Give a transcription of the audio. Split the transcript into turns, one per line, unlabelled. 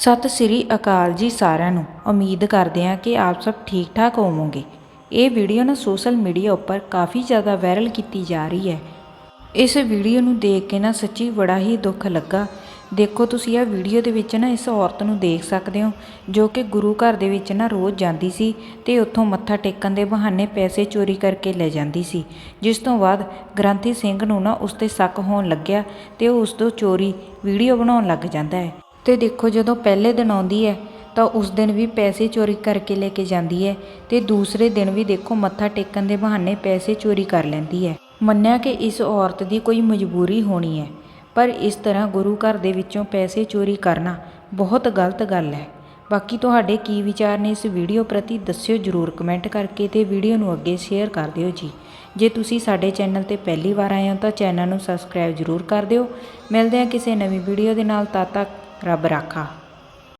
ਸਤਿ ਸ੍ਰੀ ਅਕਾਲ ਜੀ ਸਾਰਿਆਂ ਨੂੰ। ਉਮੀਦ ਕਰਦੇ ਹਾਂ ਕਿ ਆਪ ਸਭ ਠੀਕ ਠਾਕ ਹੋਵੋਗੇ। ਇਹ ਵੀਡੀਓ ਨਾ ਸੋਸ਼ਲ ਮੀਡੀਆ ਉੱਪਰ ਕਾਫੀ ਜ਼ਿਆਦਾ ਵਾਇਰਲ ਕੀਤੀ ਜਾ ਰਹੀ ਹੈ। ਇਸ ਵੀਡੀਓ ਨੂੰ ਦੇਖ ਕੇ ਨਾ ਸੱਚੀ ਬੜਾ ਹੀ ਦੁੱਖ ਲੱਗਾ। ਦੇਖੋ ਤੁਸੀਂ ਇਹ ਵੀਡੀਓ ਦੇ ਵਿੱਚ ਨਾ ਇਸ ਔਰਤ ਨੂੰ ਦੇਖ ਸਕਦੇ ਹੋ, ਜੋ ਕਿ ਗੁਰੂ ਘਰ ਦੇ ਵਿੱਚ ਨਾ ਰੋਜ਼ ਜਾਂਦੀ ਸੀ ਤੇ ਉੱਥੋਂ ਮੱਥਾ ਟੇਕਣ ਦੇ ਬਹਾਨੇ ਪੈਸੇ ਚੋਰੀ ਕਰਕੇ ਲੈ ਜਾਂਦੀ ਸੀ। ਜਿਸ ਤੋਂ ਬਾਅਦ ਗ੍ਰੰਥੀ ਸਿੰਘ ਨੂੰ ਨਾ ਉਸ ਤੇ ਸ਼ੱਕ ਹੋਣ ਲੱਗਿਆ ਤੇ ਉਹ ਉਸ ਤੋਂ ਚੋਰੀ ਵੀਡੀਓ ਬਣਾਉਣ ਲੱਗ ਜਾਂਦਾ ਹੈ। ਤੇ ਦੇਖੋ ਜਦੋਂ ਪਹਿਲੇ ਦਿਨ ਆਉਂਦੀ ਹੈ, ਤਾਂ ਉਸ ਦਿਨ ਵੀ ਪੈਸੇ ਚੋਰੀ ਕਰਕੇ ਲੈ ਕੇ ਜਾਂਦੀ ਹੈ ਤੇ ਦੂਸਰੇ ਦਿਨ ਵੀ ਦੇਖੋ ਮੱਥਾ ਟੇਕਣ ਦੇ ਬਹਾਨੇ ਪੈਸੇ ਚੋਰੀ ਕਰ ਲੈਂਦੀ ਹੈ। ਮੰਨਿਆ ਕਿ ਇਸ ਔਰਤ ਦੀ ਕੋਈ ਮਜਬੂਰੀ ਹੋਣੀ ਹੈ, ਪਰ ਇਸ ਤਰ੍ਹਾਂ ਗੁਰੂ ਘਰ ਦੇ ਵਿੱਚੋਂ ਪੈਸੇ ਚੋਰੀ ਕਰਨਾ ਬਹੁਤ ਗਲਤ ਗੱਲ ਹੈ। ਬਾਕੀ ਤੁਹਾਡੇ ਕੀ ਵਿਚਾਰ ਨੇ ਇਸ ਵੀਡੀਓ ਪ੍ਰਤੀ ਦੱਸਿਓ ਜਰੂਰ ਕਮੈਂਟ ਕਰਕੇ ਤੇ ਵੀਡੀਓ ਨੂੰ ਅੱਗੇ ਸ਼ੇਅਰ ਕਰ ਦਿਓ ਜੀ। ਜੇ ਤੁਸੀਂ ਸਾਡੇ ਚੈਨਲ ਤੇ ਪਹਿਲੀ ਵਾਰ ਆਏ ਹੋ ਤਾਂ ਚੈਨਲ ਨੂੰ ਸਬਸਕ੍ਰਾਈਬ ਜਰੂਰ ਕਰ ਦਿਓ। ਮਿਲਦੇ ਹਾਂ ਕਿਸੇ ਨਵੀਂ ਵੀਡੀਓ ਦੇ ਨਾਲ, ਤਦ ਤੱਕ para abracar.